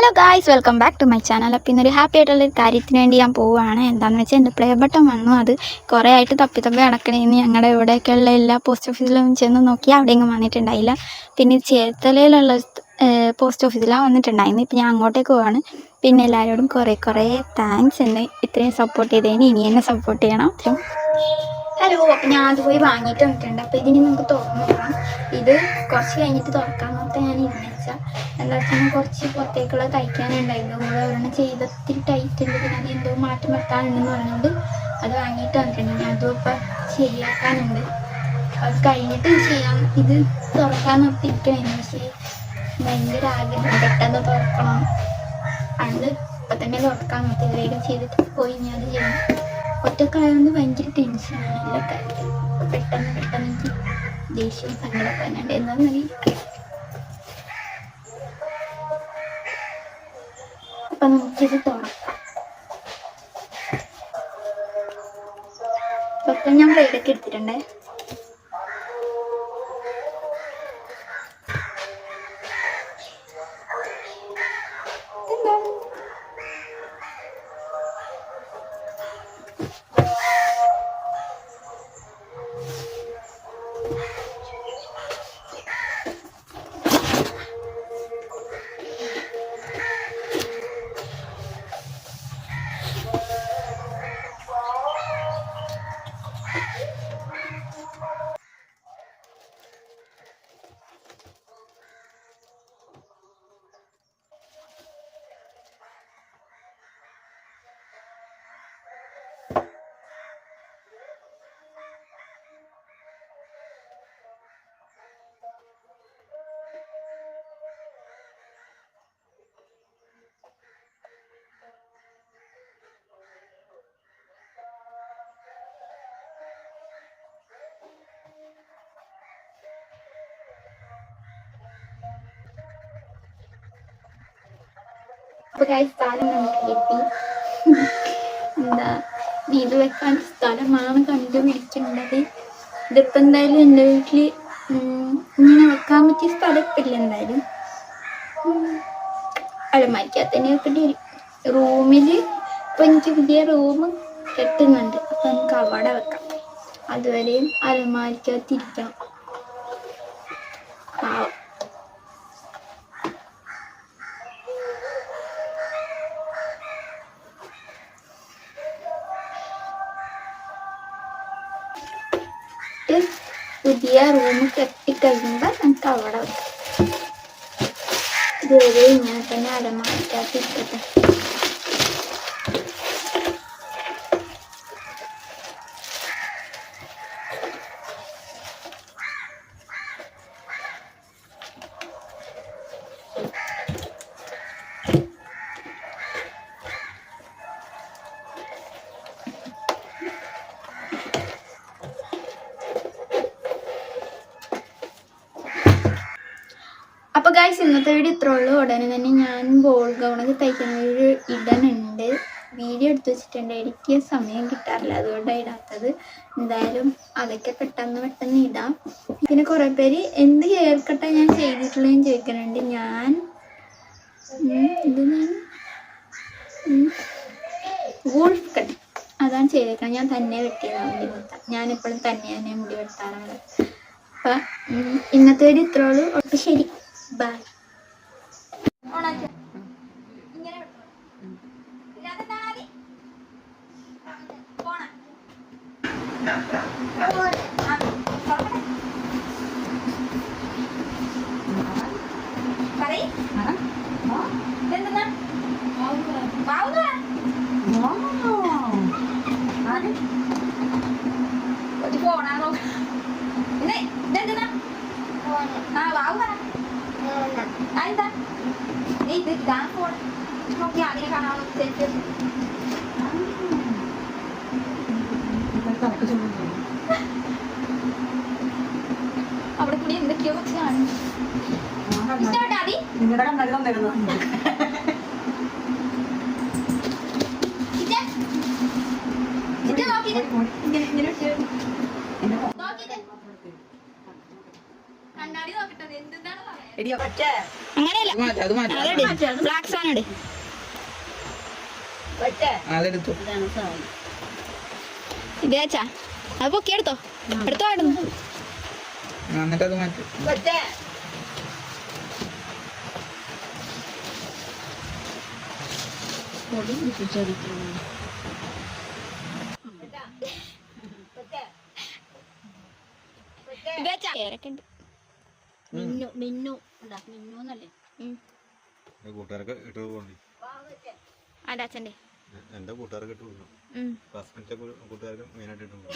Hello guys welcome back to my channel അപ്പോൾ ഇന്നൊരു happy ആയിട്ടുള്ള ഒരു കാര്യത്തിന് വേണ്ടി ഞാൻ പോവുകയാണ്. എന്താണെന്ന് വെച്ചാൽ എന്റെ പ്ലേ ബട്ടൺ വന്നു. അത് കുറേ ആയിട്ട് തപ്പി തപ്പി അടക്കണേന്ന് ഞങ്ങളുടെ ഇവിടെയൊക്കെയുള്ള എല്ലാ പോസ്റ്റ് ഓഫീസിലും ചെന്ന് നോക്കി അവിടെയെങ്കിലും വന്നിട്ടുണ്ടായില്ല. പിന്നെ ചേർത്തലയിലുള്ള പോസ്റ്റ് ഓഫീസിലാണ് വന്നിട്ടുണ്ടായിരുന്നു. ഇപ്പം ഞാൻ അങ്ങോട്ടേക്ക് പോവാണ്. പിന്നെ എല്ലാവരോടും കുറേ കുറേ താങ്ക്സ് എന്നെ ഇത്രയും സപ്പോർട്ട് ചെയ്തതിന് ഇനി എന്നെ സപ്പോർട്ട് ചെയ്യണം. ഹലോ അപ്പം ഞാൻ അത് പോയി വാങ്ങിയിട്ട് വന്നിട്ടുണ്ട്. അപ്പോൾ ഇതിന് നമുക്ക് തുറന്നു ഇത് കുറച്ച് കഴിഞ്ഞിട്ട് തുറക്കാൻ നോക്കാൻ ഞാൻ ഇരുന്നേച്ചാൽ എന്താ വെച്ചാൽ കുറച്ച് പുറത്തേക്കുള്ള തയ്ക്കാനുണ്ടായിരുന്നു കൂടെ ഒരെണ്ണം ചെയ്ത് ടൈറ്റ് ഉണ്ട്. പിന്നെ അത് എന്തോ മാറ്റം വരുത്താനുണ്ടെന്ന് പറഞ്ഞുകൊണ്ട് അത് വാങ്ങിയിട്ട് വന്നിട്ടുണ്ട്. ഞാൻ അതും ഇപ്പം ശരിയാക്കാനുണ്ട്. അത് കഴിഞ്ഞിട്ട് ചെയ്യാം. ഇത് തുറക്കാൻ നിർത്തിയിരിക്കണേ പക്ഷേ ഭയങ്കര ആഗ്രഹം. പെട്ടെന്ന് തുറക്കണം. അത് ഇപ്പം തന്നെ തുറക്കാൻ നിർത്തി. വേഗം ചെയ്തിട്ട് പോയി ഞാൻ അത് ചെയ്യണം. ഒറ്റക്കായതുകൊണ്ട് ഭയങ്കര ടെൻഷനാണ് എല്ലാ കാര്യത്തിലും പെട്ടെന്ന് പെട്ടെന്ന് ദേഷ്യവും സങ്കടമൊക്കെ എനിക്ക് അപ്പൊ നമുക്കിത് തുറക്കാം ഇപ്പൊ ഞാൻ ബ്ലേഡൊക്കെ എടുത്തിട്ടുണ്ടേ? അപ്പൊ guys, സ്ഥലം നമുക്ക് കിട്ടി. എന്താ നീതു വെക്കാൻ സ്ഥലമാണ് കണ്ടുപിടിക്കേണ്ടത്. ഇതിപ്പോ എന്തായാലും എന്റെ വീട്ടിൽ ഉം, ഇങ്ങനെ വെക്കാൻ പറ്റിയ സ്ഥലം ഇപ്പൊ ഇല്ല എന്തായാലും അലമാരിക്കാത്ത തന്നെ വെക്കേണ്ടി വരും റൂമിൽ ഇപ്പൊ എനിക്ക് പുതിയ റൂം കെട്ടുന്നുണ്ട്. അപ്പൊ നമുക്ക് അവിടെ വെക്കാം. അതുവരെയും അലമാരിക്കകത്ത് റൂം കെട്ടിക്കഴിയുമ്പോൾ നമുക്ക് അവിടെ വെക്കാം ഇതുവരെ ഇങ്ങനെ തന്നെ അലമാരിക്കകത്ത് ഗായ്സ് ഇന്നത്തെ വീഡിയോ ഇത്ര ഉള്ളൂ. ഉടനെ തന്നെ ഞാൻ ബോൾ ഗൗണൊക്കെ തയ്ക്കുന്ന ഒരു ഇടനുണ്ട്. വീഡിയോ എടുത്ത് വെച്ചിട്ടുണ്ട്. എനിക്ക് സമയം കിട്ടാറില്ല. അതുകൊണ്ടാണ് ഇടാത്തത്. എന്തായാലും അതൊക്കെ പെട്ടെന്ന് പെട്ടെന്ന് ഇടാം. പിന്നെ കുറെ പേര് എന്ത് ഹെയർ കട്ടാണ് ഞാൻ ചെയ്തിട്ടുള്ളതെന്ന് ചോദിക്കുന്നുണ്ട്. ഞാൻ ഇത് ഞാൻ കട്ട് അതാണ് ചെയ്തേക്കണം ഞാൻ തന്നെ വെട്ടിയതാണ് മുടി ഞാൻ എപ്പോഴും തന്നെ തന്നെ മുടി വെട്ടാറുണ്ട് അപ്പൊ ഇന്നത്തെ ഒരു ഇത്രയുള്ളൂ ശരി. ബൈ നോക്കി അതിനെ കാണാൻ അവിടെ കൂടി എന്തൊക്കെയോ വെച്ച് കാണും ഇഷ്ടപ്പെട്ടാ അതി നിങ്ങളുടെ കണ്ണകം തരുന്നുണ്ട് ഇജ്ജ് ഇജ്ജ് നോക്കിയിട്ട് ഇങ്ങനെ ഇങ്ങനെ ഇട്ട് എന്നെ നോക്കിയിട്ട് കണ്ട എടിയോ അങ്ങനെയല്ല. ബ്ലാക്ക് ഇട് അത് പൊക്കി എടുത്തോ? എടുത്തോ ആടുന്നു ആ, എന്നിട്ട് അത് മാറ്റും. ഇത് വെച്ചാ? കേരൊക്കെ ഉണ്ട്. മിന്നു മിന്നു. മിന്നു എന്നല്ലേ. കൂട്ടുകാരൊക്കെ ഇട്ട് പോകണ്ടി? ആടെ അച്ഛന്റെ? എന്റെ കൂട്ടുകാരൊക്കെ ഇട്ട് പോകുന്നു. ക്ലാസ്മേറ്റ് കൂട്ടുകാർക്ക് മെയിനായിട്ട് ഇട്ട്.